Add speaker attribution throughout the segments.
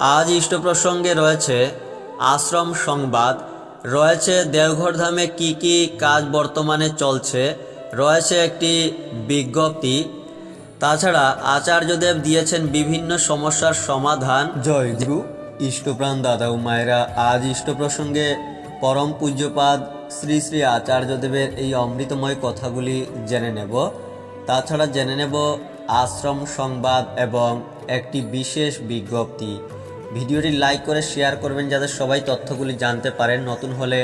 Speaker 1: আজ ইষ্ট প্রসঙ্গে রয়েছে আশ্রম সংবাদ। রয়েছে দেওঘর ধামে কি কি কাজ বর্তমানে চলছে, রয়েছে একটি বিজ্ঞপ্তি। তাছাড়া আচার্যদেব দিয়েছেন বিভিন্ন সমস্যার সমাধান। জয় গুরু, ইষ্টপ্রাণ দাদা ও মায়েরা, আজ ইষ্ট প্রসঙ্গে পরম পূজ্যপাদ শ্রী শ্রী আচার্যদেবের এই অমৃতময় কথাগুলি জেনে নেব। তাছাড়া জেনে নেব আশ্রম সংবাদ এবং একটি বিশেষ বিজ্ঞপ্তি। ভিডিওটি লাইক করে শেয়ার করবেন যাতে সবাই তথ্যগুলি জানতে পারেন নতুন হলে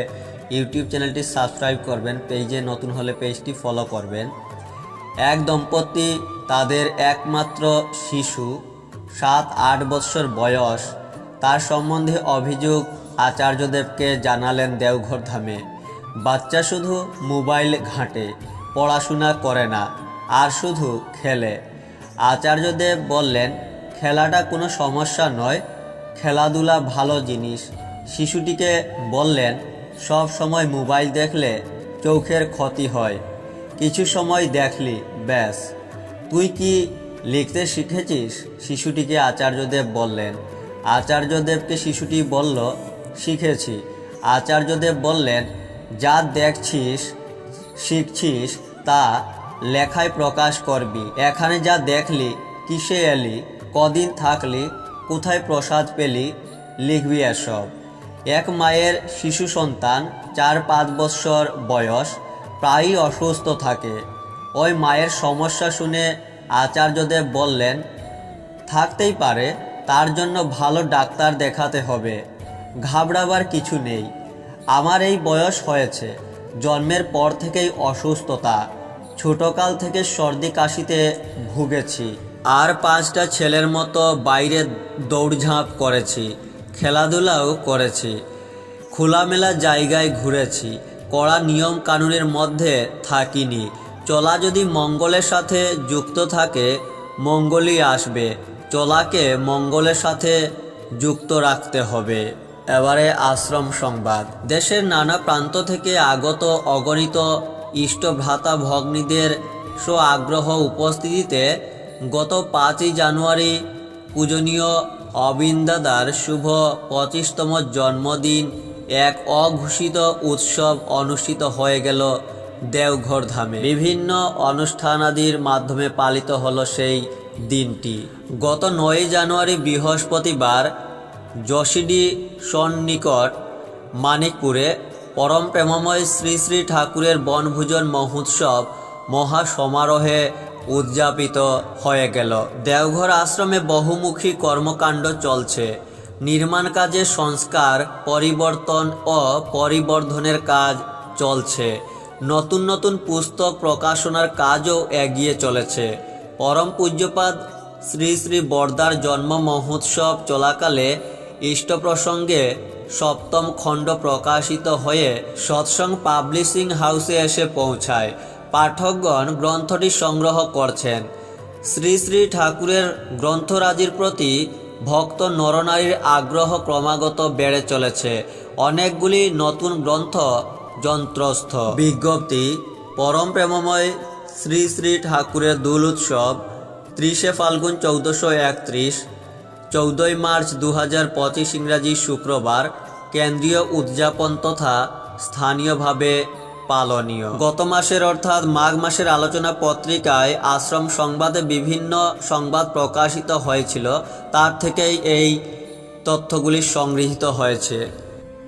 Speaker 1: ইউটিউব চ্যানেলটি সাবস্ক্রাইব করবেন, পেজে নতুন হলে পেজটি ফলো করবেন। এক দম্পতি, তাদের একমাত্র শিশু, সাত আট বৎসর বয়স। তার সম্বন্ধে অভিযোগ আচার্যদেবকে জানালেন দেওঘর ধামে। বাচ্চা শুধু মোবাইল ঘাঁটে, পড়াশোনা করে না, আর শুধু খেলে। আচার্যদেব বললেন, খেলাটা কোনো সমস্যা নয় খেলাধুলা ভালো জিনিস। শিশুটিকে বললেন, সব সময় মোবাইল দেখলে চোখের ক্ষতি হয়। কিছু সময় দেখলি, ব্যাস। তুই কি লিখতে শিখেছিস? শিশুটিকে আচার্যদেব বললেন। আচার্যদেবকে শিশুটি বলল, শিখেছি। আচার্যদেব বললেন, যা দেখছিস, শিখছিস, তা লেখায় প্রকাশ করবি। এখানে যা দেখলি, কিসে এলি, কদিন থাকলি কোথায় প্রসাদ পেলি লিখবি এসব। এক মায়ের শিশু সন্তান, চার পাঁচ বৎসর বয়স, প্রায়ই অসুস্থ থাকে। ওই মায়ের সমস্যা শুনে আচার্যদেব বললেন, থাকতেই পারে, তার জন্য ভালো ডাক্তার দেখাতে হবে। ঘাবড়াবার কিছু নেই। আমার এই বয়স হয়েছে, জন্মের পর থেকেই অসুস্থতা। ছোটকাল থেকে সর্দি কাশিতে ভুগেছি। আর পাঁচটা ছেলের মতো বাইরে দৌড়ঝাঁপ করেছি, খেলাধুলাও করেছি, খোলামেলা জায়গায় ঘুরেছি, কড়া নিয়ম কানুনের মধ্যে থাকিনি। চলা যদি মঙ্গলের সাথে যুক্ত থাকে, মঙ্গলই আসবে। চলাকে মঙ্গলের সাথে যুক্ত রাখতে হবে। এবারে আশ্রম সংবাদ। দেশের নানা প্রান্ত থেকে আগত অগণিত ইষ্ট ভ্রাতা ভগ্নীদের স্ব আগ্রহ উপস্থিতিতে গত পাঁচই জানুয়ারি পূজনীয় অবিন্দাদার শুভ পঁচিশতম জন্মদিন এক অঘোষিত উৎসব অনুষ্ঠিত হয়ে গেল দেওঘর ধামে। বিভিন্ন অনুষ্ঠানাদির মাধ্যমে পালিত হলো সেই দিনটি। গত নয় জানুয়ারি বৃহস্পতিবার যশিডি সন্নিকট মানিকপুরে পরম প্রেমময় শ্রী শ্রী ঠাকুরের বনভোজন মহোৎসব মহা সমারোহে উদযাপিত হয়ে গেল। দেওঘর আশ্রমে বহুমুখী কর্মকাণ্ড চলছে। নির্মাণ কাজে সংস্কার, পরিবর্তন ও পরিবর্ধনের কাজ চলছে। নতুন নতুন পুস্তক প্রকাশনার কাজও এগিয়ে চলেছে। পরম পূজ্যপাদ শ্রী শ্রী বর্দার জন্ম মহোৎসব চলাকালে ইষ্ট প্রসঙ্গে সপ্তম খণ্ড প্রকাশিত হয়ে সৎসং পাবলিশিং হাউসে এসে পৌঁছায়। পাঠকগণ গ্রন্থটি সংগ্রহ করছেন। শ্রী শ্রী ঠাকুরের গ্রন্থরাজির প্রতি ভক্ত নরনারীর আগ্রহ ক্রমাগত বেড়ে চলেছে। অনেকগুলি নতুন গ্রন্থ যন্ত্রস্থ। বিজ্ঞপ্তি, পরম প্রেমময় শ্রী শ্রী ঠাকুরের দোল উৎসব, ত্রিশে ফাল্গুন চৌদ্দশো একত্রিশ, চৌদ্দই মার্চ দু হাজার পঁচিশ ইংরাজি শুক্রবার, কেন্দ্রীয় উদযাপন তথা স্থানীয়ভাবে পালনীয়। গত মাসের অর্থাৎ মাঘ মাসের আলোচনা পত্রিকায় আশ্রম সংবাদে বিভিন্ন সংবাদ প্রকাশিত হয়েছিল, তার থেকেই এই তথ্যগুলি সংগৃহীত হয়েছে।